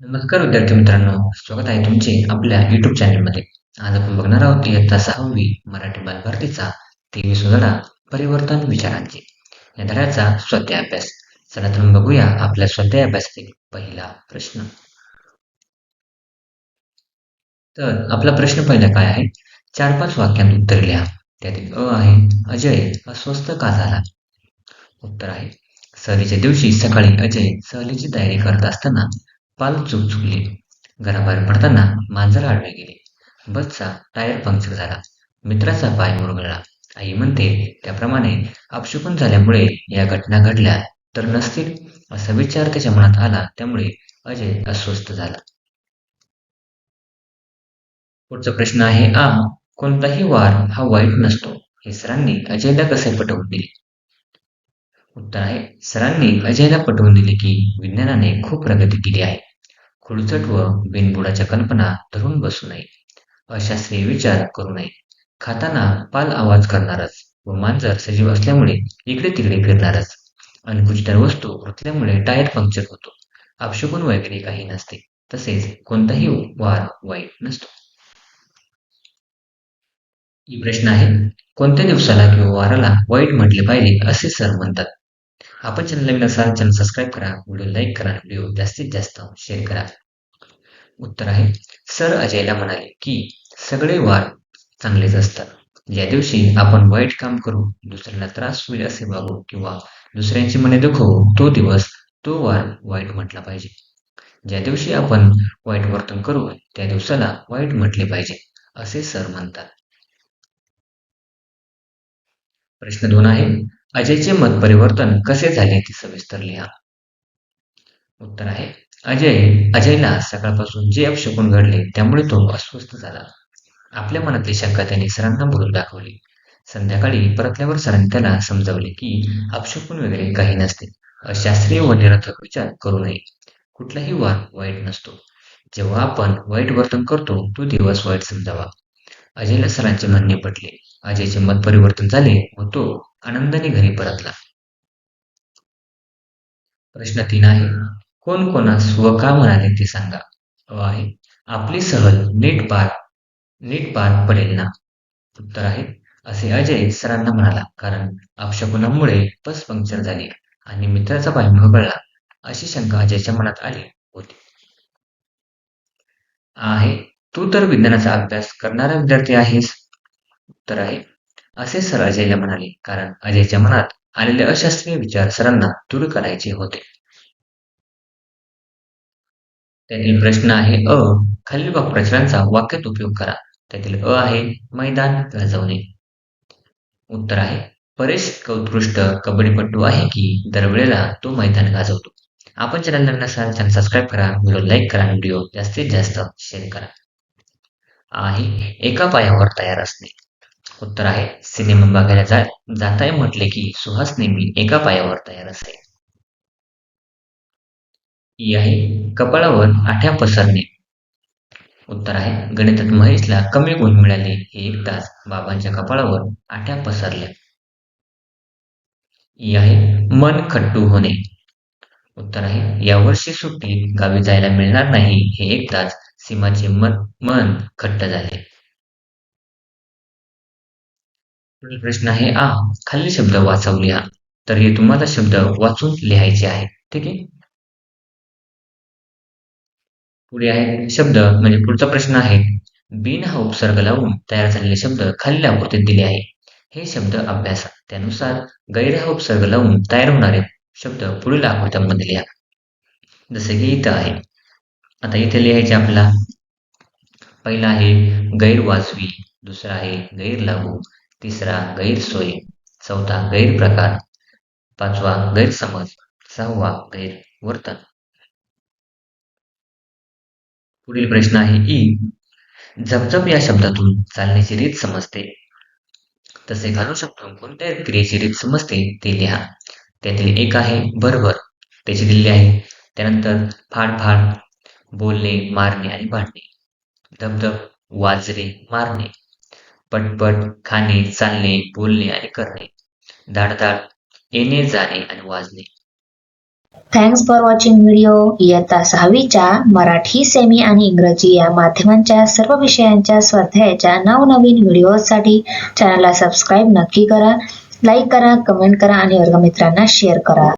नमस्कार विद्यार्थी मित्रांनो स्वागत आहे तुमचे आपल्या युट्यूब चॅनलमध्ये आज आपण बघणार आहोत इयत्ता सहावी मराठी बालभारतीचा तेवीस धडा परिवर्तन विचारांचे. या धड्याचा स्वाध्याय अभ्यास चला तर बघूया आपल्या स्वाध्याय अभ्यासातील पहिला प्रश्न. तर आपला प्रश्न पहिला काय आहे? चार पाच वाक्यांत उत्तर लिहा. त्यातील अ आहे अजय अस्वस्थ का झाला? उत्तर आहे सहलीच्या दिवशी सकाळी अजय सहलीची तयारी करत असताना पाल चुकचुकले घराबाहेर पडताना मांजर आडवे गेले. बसचा टायर पंक्चर झाला. मित्राचा पाय मुरगळला. आई म्हणते त्याप्रमाणे अपशुकून झाल्यामुळे या घटना घडल्या तर नसतील? असा विचार त्याच्या मनात आला. त्यामुळे अजय अस्वस्थ झाला. पुढचा प्रश्न आहे आ कोणताही वार हा वाईट नसतो. हे सरांनी अजयला कसे पटवून दिले? उत्तर आहे सरांनी अजयला पटवून दिले की विज्ञानाने खूप प्रगती केली आहे. खुळचट व बिनबुडाच्या कल्पना धरून बसू नये. अशास्त्रीय विचार करू नये. खाताना पाल आवाज करणारच. व मांजर सजीव असल्यामुळे इकडे तिकडे फिरणारच. अनकुचदार वस्तू रुतल्यामुळे टायर पंक्चर होतो. अपशकुन वगैरे काही नसते. तसेच कोणताही वार वाईट नसतो. ही प्रश्न आहे कोणत्या दिवसाला किंवा वाराला वाईट म्हटले पाहिजे असे सर म्हणतात. आपण चॅनल नवीन असाल चॅनल सबस्क्राईब करा व्हिडिओ लाईक करा व्हिडिओ जास्तीत जास्त शेअर करा. उत्तर आहे सर अजयला म्हणाले की सगळे वार चांगलेच असतात. ज्या दिवशी आपण वाईट काम करू दुसऱ्यांना त्रास होईल असे वागू किंवा दुसऱ्यांची मने दुखवू तो दिवस तो वार वाईट म्हटला पाहिजे. ज्या दिवशी आपण वाईट वर्तन करू त्या दिवसाला वाईट म्हटले पाहिजे असे सर म्हणतात. प्रश्न दोन आहे अजयचे मत परिवर्तन कसे झाले ते सविस्तर लिहा. उत्तर आहे अजय अजयला सकाळपासून जे अपशकुन घडले त्यामुळे तो अस्वस्थ झाला. आपल्या मनातली शंका त्याने सरांना बोलून दाखवली. संध्याकाळी परतल्यावर सरांनी त्याला समजावले की अपशकुन वगैरे काही नसते. अशास्त्रीय व निरर्थक विचार करू नये. कुठलाही वार वाईट नसतो. जेव्हा आपण वाईट वर्तन करतो तो दिवस वाईट समजावा. अजयला सरांचे म्हणणे पटले. अजयचे मत परिवर्तन झाले व तो आनंदाने घरी परतला. प्रश्न तीन आहे कोण कोणास व का म्हणाले ते सांगा. अ आहे आपली सहल नीट पार नीट पार पडेल ना? उत्तर आहे असे अजय सरांना म्हणाला कारण अपशकुनामुळे बस पंक्चर झाली आणि मित्राचा पाय मुरगळला अशी शंका अजयच्या मनात आली होती. आहे तू तर विज्ञानाचा अभ्यास करणारा विद्यार्थी आहेस. उत्तर आहे असे सर अजयला म्हणाले कारण अजयच्या मनात आलेले अशास्त्रीय विचार सरांना दूर करायचे होते. त्यातील प्रश्न आहे अ. खालील वाक्प्रचारांचा वाक्यात उपयोग करा. त्यातील अ आहे मैदान गाजवणे. उत्तर आहे परेश उत्कृष्ट कबड्डीपट्टू आहे की दरवेळेला तो मैदान गाजवतो. आपण चॅनल नसाल चॅनल सबस्क्राईब करा व्हिडिओ लाईक करा व्हिडिओ जास्तीत जास्त शेअर करा. आहे एका पायावर तयार असणे. उत्तर आहे. सिनेमा बघायला जा जाताय म्हटले की सुहास नेहमी एका पायावर तयार असेल. ई आहे कपाळावर आठ्या पसरणे. उत्तर आहे. गणितात महेशला कमी गुण मिळाले हे एकदाच बाबांच्या कपाळावर आठ्या पसरल्या. ई आहे मन खट्टू होणे. उत्तर आहे. यावर्षी सुट्टीत गावी जायला मिळणार नाही हे एकदाच सीमाचे मन मन खट्ट झाले. पुढील प्रश्न आहे आ खालील शब्द वाचव लिहा तर हे तुम्हाला शब्द वाचून लिहायचे आहे ठीक आहे? पुढे आहे शब्द म्हणजे पुढचा प्रश्न आहे. बिन हा उपसर्ग लावून तयार झालेले शब्द खालील आकृतीत दिले आहे. हे शब्द अभ्यासा त्यानुसार गैर हा उपसर्ग लावून तयार होणारे शब्द पुढील आकृत्यांमध्ये लिहा. जसे की इथं आहे. आता इथे लिहायचे आपला पहिला आहे गैरवाजवी दुसरा आहे गैर लागू तिसरा गैरसोय. चौथा गैरप्रकार. पाचवा गैरसमज. सहावा गैरवर्तन. पुढील प्रश्न आहे ई. झपझप या शब्दातून चालण्याची रीत समजते. तसे घालू शकतो. कोणत्या क्रियेची रीत समजते ते लिहा. त्यातील एक आहे भरभर त्याची दिलेली आहे. त्यानंतर फाड फाड. बोलणे मारणे आणि भांडणे. धबधब वाजरे मारणे. पटपट खाणे चालणे बोलणे आणि करणे. धाडधाड येणे जाणे आणि वाजणे. थँक्स फॉर वॉचिंग व्हिडिओ इयत्ता सहावीच्या मराठी सेमी आणि इंग्रजी या माध्यमांच्या सर्व विषयांच्या स्वाध्यायाच्या नवनवीन व्हिडिओसाठी चॅनलला सबस्क्राईब नक्की करा लाईक करा कमेंट करा आणि वर्गमित्रांना शेअर करा.